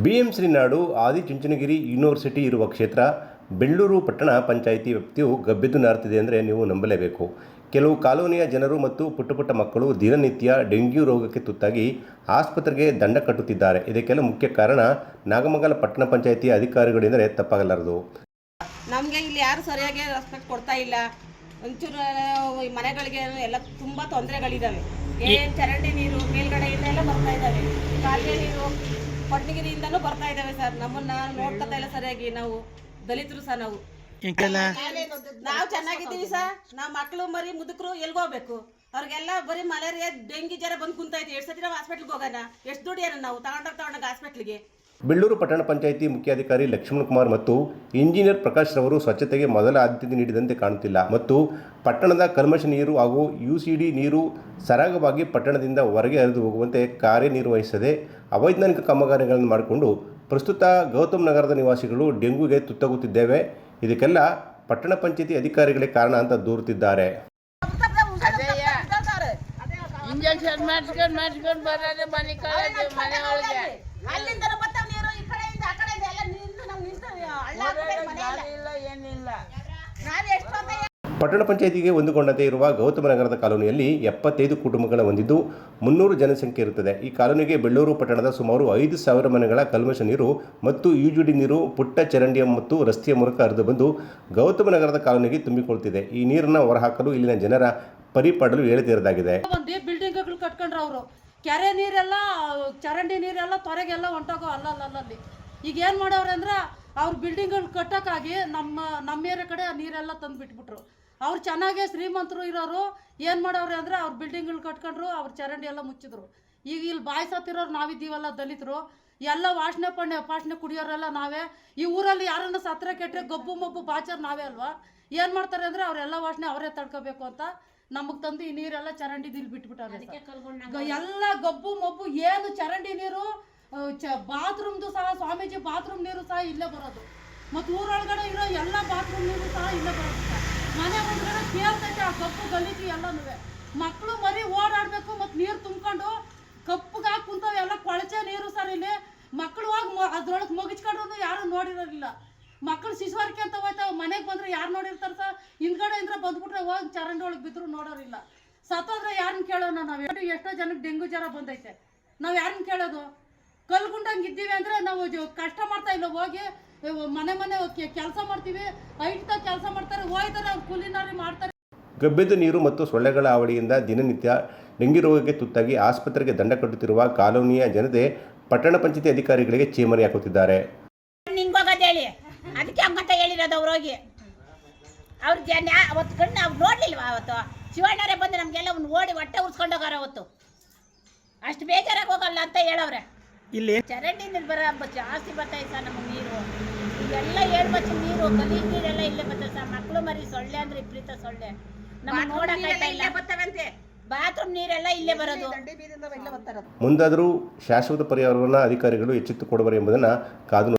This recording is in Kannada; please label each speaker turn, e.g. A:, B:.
A: ಬಿಎಂ ಶ್ರೀನಾಡು ಆದಿಚುಂಚನಗಿರಿ ಯೂನಿವರ್ಸಿಟಿ ಇರುವ ಕ್ಷೇತ್ರ, ಬೆಳ್ಳೂರು ಪಟ್ಟಣ ಪಂಚಾಯಿತಿ ವ್ಯಾಪ್ತಿಯು ಗಬ್ಬೆದ್ದು ನಾರ್ತಿದೆ ಅಂದರೆ ನೀವು ನಂಬಲೇಬೇಕು. ಕೆಲವು ಕಾಲೋನಿಯ ಜನರು ಮತ್ತು ಪುಟ್ಟ ಪುಟ್ಟ ಮಕ್ಕಳು ದಿನನಿತ್ಯ ಡೆಂಗ್ಯೂ ರೋಗಕ್ಕೆ ತುತ್ತಾಗಿ ಆಸ್ಪತ್ರೆಗೆ ದಂಡ ಕಟ್ಟುತ್ತಿದ್ದಾರೆ. ಇದಕ್ಕೆಲ್ಲ ಮುಖ್ಯ ಕಾರಣ ನಾಗಮಂಗಲ ಪಟ್ಟಣ ಪಂಚಾಯಿತಿ ಅಧಿಕಾರಿಗಳೆಂದರೆ ತಪ್ಪಾಗಲಾರದು.
B: ನಮಗೆ ಇಲ್ಲಿ ಯಾರು ಸರಿಯಾಗಿ ರೆಸ್ಪೆಕ್ಟ್ ಕೊಡ್ತಾ ಇಲ್ಲ. ಒಂಚೂರು ಮನೆಗಳಿಗೆ ಎಲ್ಲ ತುಂಬ ತೊಂದರೆಗಳಿದ್ದಾವೆ ಚರಂಡಿ ನೀರು ಮೇಲ್ಗಡೆಯಿಂದ ಎಲ್ಲ ಬರ್ತಾ ಇದ್ದಾವೆ ಕಾಲುವೆ ನೀರು ಕೊಟ್ಟಗಿರಿಯಿಂದನೂ ಬರ್ತಾ ಇದಾವೆ ಸರ್. ನಮ್ಮನ್ನ ನೋಡ್ಕೊತಾ ಇಲ್ಲ ಸರಿಯಾಗಿ ನಾವು ದಲಿತರು ಸರ್ ನಾವು. ನಾವು ಚೆನ್ನಾಗಿದ್ದೀವಿ ಸರ್. ನಾವ್ ಮಕ್ಳು ಮರಿ ಮುದುಕರು ಎಲ್ಗೋಗ್ಬೇಕು ಅವ್ರಿಗೆಲ್ಲ ಬರೀ ಮಲೇರಿಯಾ ಡೆಂಗಿ ಜ್ವರ ಬಂದು ಕುಂತೈತಿ ಎಷ್ಟು ಸತಿ ನಾವು ಹಾಸ್ಪಿಟ್ಲ್ಗೆ ಹೋಗೋಣ? ಎಷ್ಟು ದುಡಿಯೋಣ ನಾವು? ತಗೊಂಡಾಗ ತಗೊಂಡಾಗ ಹಾಸ್ಪಿಟ್ಲಿಗೆ
A: ಬೆಳ್ಳೂರು ಪಟ್ಟಣ ಪಂಚಾಯಿತಿ ಮುಖ್ಯಾಧಿಕಾರಿ ಲಕ್ಷ್ಮಣ್ ಕುಮಾರ್ ಮತ್ತು ಇಂಜಿನಿಯರ್ ಪ್ರಕಾಶ್ ರವರು ಸ್ವಚ್ಛತೆಗೆ ಮೊದಲ ಆದ್ಯತೆ ನೀಡಿದಂತೆ ಕಾಣುತ್ತಿಲ್ಲ ಮತ್ತು ಪಟ್ಟಣದ ಕಲ್ಮಶ ನೀರು ಹಾಗೂ ಯು ಸಿ ಡಿ ನೀರು ಸರಾಗವಾಗಿ ಪಟ್ಟಣದಿಂದ ಹೊರಗೆ ಹರಿದು ಹೋಗುವಂತೆ ಕಾರ್ಯನಿರ್ವಹಿಸದೆ ಅವೈಜ್ಞಾನಿಕ ಕಾಮಗಾರಿಗಳನ್ನು ಮಾಡಿಕೊಂಡು ಪ್ರಸ್ತುತ ಗೌತಮ್ ನಗರದ ನಿವಾಸಿಗಳು ಡೆಂಗೂಗೆ ತುತ್ತಾಗುತ್ತಿದ್ದೇವೆ. ಇದಕ್ಕೆಲ್ಲ ಪಟ್ಟಣ ಪಂಚಾಯಿತಿ ಅಧಿಕಾರಿಗಳೇ ಕಾರಣ ಅಂತ ದೂರುತ್ತಿದ್ದಾರೆ.
C: ಇಂಜೆಕ್ಷನ್ ಮಾಡಿಸ್ಕೊಂಡು ಮಾಡಿಸ್ಕೊಂಡು ಬರೋದು ಮನೆ ಕಾಲೇಜು ಮನೆ ಒಳಗೆ
B: ಅಲ್ಲಿಂದ ಬರ್ತಾವ ನೀರು ಈ ಕಡೆಯಿಂದ ಆ ಕಡೆಯಿಂದ ಎಲ್ಲ ನಿಂತು ನಮ್ಗೆ ನಿಂತು ಹಳ್ಳ ಆಗ್ಬಿಟ್ಟೈತೆ ಮನೆ ಎಲ್ಲ.
C: ಗಾಳಿ ಇಲ್ಲ ಏನಿಲ್ಲ
B: ನಾವ್ ಎಷ್ಟು ಅಂತ
A: ಪಟ್ಟಣ ಪಂಚಾಯಿತಿಗೆ ಹೊಂದಿಕೊಂಡಂತೆ ಇರುವ ಗೌತಮ ನಗರದ ಕಾಲೋನಿಯಲ್ಲಿ ಎಪ್ಪತ್ತೈದು ಕುಟುಂಬಗಳ ಹೊಂದಿದ್ದು ಮುನ್ನೂರು ಜನಸಂಖ್ಯೆ ಇರುತ್ತದೆ. ಈ ಕಾಲೋನಿಗೆ ಬೆಳ್ಳೂರು ಪಟ್ಟಣದ ಸುಮಾರು ಐದು ಸಾವಿರ ಮನೆಗಳ ಕಲ್ಮಶ ನೀರು ಮತ್ತು ಯುಜುಡಿ ನೀರು, ಪುಟ್ಟ ಚರಂಡಿಯ ಮತ್ತು ರಸ್ತೆಯ ಮೂಲಕ ಹರಿದು ಬಂದು ಗೌತಮ ನಗರದ ಕಾಲೋನಿಗೆ ತುಂಬಿಕೊಳ್ತಿದೆ. ಈ ನೀರನ್ನು ಹೊರಹಾಕಲು ಇಲ್ಲಿನ ಜನರ ಪರಿಪಾಡಲು ಹೇಳದಿರದಾಗಿದೆ
D: ಕೆರೆ ನೀರೆಲ್ಲ, ಚರಂಡಿ ನೀರೆಲ್ಲ ತೊರೆಗೆಲ್ಲ ಹೊಂಟೋಗೋ ಅಲ್ಲಲ್ಲಿ ಈಗ ಏನು ಮಾಡೋರು ಅಂದ್ರೆ ಅವ್ರ ಬಿಲ್ಡಿಂಗ್ಗಳು ಕಟ್ಟೋಕ್ಕಾಗಿ ನಮ್ಮ ನಮ್ಮ ಏರಿಯಾ ಕಡೆ ನೀರೆಲ್ಲ ತಂದು ಬಿಟ್ಬಿಟ್ರು ಅವ್ರು ಚೆನ್ನಾಗೇ ಶ್ರೀಮಂತರು ಇರೋರು ಏನು ಮಾಡೋರು ಅಂದ್ರೆ ಅವ್ರು ಬಿಲ್ಡಿಂಗ್ಗಳು ಕಟ್ಕೊಂಡ್ರು ಅವ್ರ ಚರಂಡಿ ಎಲ್ಲ ಮುಚ್ಚಿದ್ರು. ಈಗ ಇಲ್ಲಿ ಬಾಯಿ ಸತ್ತಿರೋರು ನಾವಿದ್ದೀವಲ್ಲ ದಲಿತರು ಎಲ್ಲ ವಾಸನೆ ಪಣ್ಣೆ ಪಾಷಣೆ ಕುಡಿಯೋರೆಲ್ಲ ನಾವೇ. ಈ ಊರಲ್ಲಿ ಯಾರನ್ನ ಸತ್ರ ಕೆಟ್ಟರೆ ಗಬ್ಬು ಮಬ್ಬು ಬಾಚರ್ ನಾವೇ ಅಲ್ವಾ? ಏನು ಮಾಡ್ತಾರೆ ಅಂದರೆ ಅವರೆಲ್ಲ ವಾಸನೆ ಅವರೇ ತಡ್ಕೋಬೇಕು ಅಂತ ನಮಗೆ ತಂದು ಈ ನೀರೆಲ್ಲ ಚರಂಡಿ ಇಲ್ಲಿ ಬಿಟ್ಬಿಟ್ಟಾರೆ ಎಲ್ಲ ಗಬ್ಬು ಮಬ್ಬು ಏನು ಚರಂಡಿ ನೀರು ಚ ಬಾತ್ರೂಮ್ದು ಸಹ ಸ್ವಾಮೀಜಿ ಬಾತ್ರೂಮ್ ನೀರು ಸಹ ಇಲ್ಲೇ ಬರೋದು. ಮತ್ತು ಊರೊಳಗಡೆ ಇರೋ ಎಲ್ಲ ಬಾತ್ರೂಮ್ ನೀರು ಸಹ ಇಲ್ಲೇ ಬರೋದು. ಮನೆ ಮುಂದ್ಗಡೆ ಕೇಳ್ತೈತೆ, ಆ ಕಪ್ಪು ಗಲೀಜು ಎಲ್ಲನೂ ಮಕ್ಕಳು ಮರಿ ಓಡಾಡಬೇಕು, ಮತ್ತು ನೀರು ತುಂಬ್ಕೊಂಡು ಕಪ್ಪುಗಾಕಿ ಕುಂತವೆ, ಎಲ್ಲ ಕೊಳಚೆ ನೀರು ಸರ್ ಇಲ್ಲಿ. ಮಕ್ಕಳು ಹೋಗಿ ಅದ್ರೊಳಗೆ ಮುಗಿಸ್ಕೊಂಡ್ರು ಯಾರು ನೋಡಿರೋದಿಲ್ಲ ಮಕ್ಕಳು ಶಿಶುವಾರಿಕೆ ಅಂತ ಹೋಯ್ತಾವ, ಮನೆಗೆ ಬಂದ್ರೆ ಯಾರು ನೋಡಿರ್ತಾರೆ ಸರ್? ಹಿಂದ್ಗಡೆ ಇಂದ್ರೆ ಬಂದ್ಬಿಟ್ರೆ ಹೋಗಿ ಚರಂಡಿ ಒಳಗೆ ಬಿದ್ರು ನೋಡೋರಿಲ್ಲ. ಸತ್ತೋದ್ರೆ ಯಾರನ್ನ ಕೇಳೋಣ ನಾವು? ಎಷ್ಟು ಜನಕ್ಕೆ ಡೆಂಗು ಜ್ವರ ಬಂದೈತೆ. ನಾವು ಯಾರನ್ನ ಕೇಳೋದು? ಕಲ್ಗುಂಡಂಗೆ ಇದ್ದೀವಿ ಅಂದರೆ ನಾವು ಕಷ್ಟ ಮಾಡ್ತಾ ಇಲ್ಲ, ಹೋಗಿ ಮನೆ ಮನೆ ಕೆಲಸ ಮಾಡ್ತೀವಿ. ಐಟ್ದಾಗ ಕೆಲಸ ಮಾಡ್ತಾರೆ ಹೋಯ್ತಾರೆ ಅವ್ರು ಕೂಲಿನಾರಿ ಮಾಡ್ತಾರೆ.
A: ಗಬ್ಬೆದ್ದು ನೀರು ಮತ್ತು ಸೊಳ್ಳೆಗಳ ಅವಳಿಯಿಂದ ದಿನನಿತ್ಯ ಡೆಂಗಿ ರೋಗಕ್ಕೆ ತುತ್ತಾಗಿ ಆಸ್ಪತ್ರೆಗೆ ದಂಡ ಕಟ್ಟುತ್ತಿರುವ ಕಾಲೋನಿಯ ಜನತೆ ಪಟ್ಟಣ ಪಂಚಾಯತಿ ಅಧಿಕಾರಿಗಳಿಗೆ ಚೀಮರಿ ಹಾಕುತ್ತಿದ್ದಾರೆ.
E: ಹೇಳಿ. ಅದಕ್ಕೆ ಹಂಗಂತ ಹೇಳಿರೋದು ಅವ್ರು ಹೋಗಿ. ಅವ್ರ ಜನ ಅವತ್ತು ಕಣ್ಣು ಅವ್ರು ನೋಡ್ಲಿಲ್ವಾ ಅವತ್ತು? ಶಿವಣ್ಣರೇ ಬಂದು ನಮಗೆಲ್ಲ ಅವ್ನು ಓಡಿ ಹೊಟ್ಟೆ ಉರ್ಸ್ಕೊಂಡು ಹೋಗಾರ ಅವತ್ತು. ಅಷ್ಟು ಬೇಜಾರಾಗಿ ಹೋಗಲ್ಲ ಅಂತ ಹೇಳವ್ರೆ.
F: ಇಲ್ಲಿ
E: ಚರಂಡಿ ನೀರು ಬರ ಜಾಸ್ತಿ ಬರ್ತಾ ಸರ್ ನಮಗೆ ನೀರು. ಏಳು ಬಚ್ಚ ನೀರು ಗಲೀಜ್ ನೀರೆಲ್ಲ ಇಲ್ಲೇ ಬರ್ತದೆ ಸರ್. ಮಕ್ಕಳು ಮರಿ ಸೊಳ್ಳೆ ಅಂದ್ರೆ ವಿಪರೀತ ಸೊಳ್ಳೆ. ನಮ್ಗೆ ನೋಡಕ್ಕಾಯ್ತಾ ಇಲ್ಲ
B: ಬರ್ತಾವಂತೆ
E: ಬಾತ್ರೂಮ್ ನೀರೆಲ್ಲ ಇಲ್ಲೇ ಬರೋದು.
B: ಮುಂದಾದ್ರೂ ಬೀದಿಂದ ಬರ್ತಾರ
A: ಮುಂದಾದರೂ ಶಾಶ್ವತ ಪರಿಹಾರವನ್ನು ಅಧಿಕಾರಿಗಳು ಎಚ್ಚೆತ್ತು ಕೊಡುವರು ಎಂಬುದನ್ನ ಕಾದು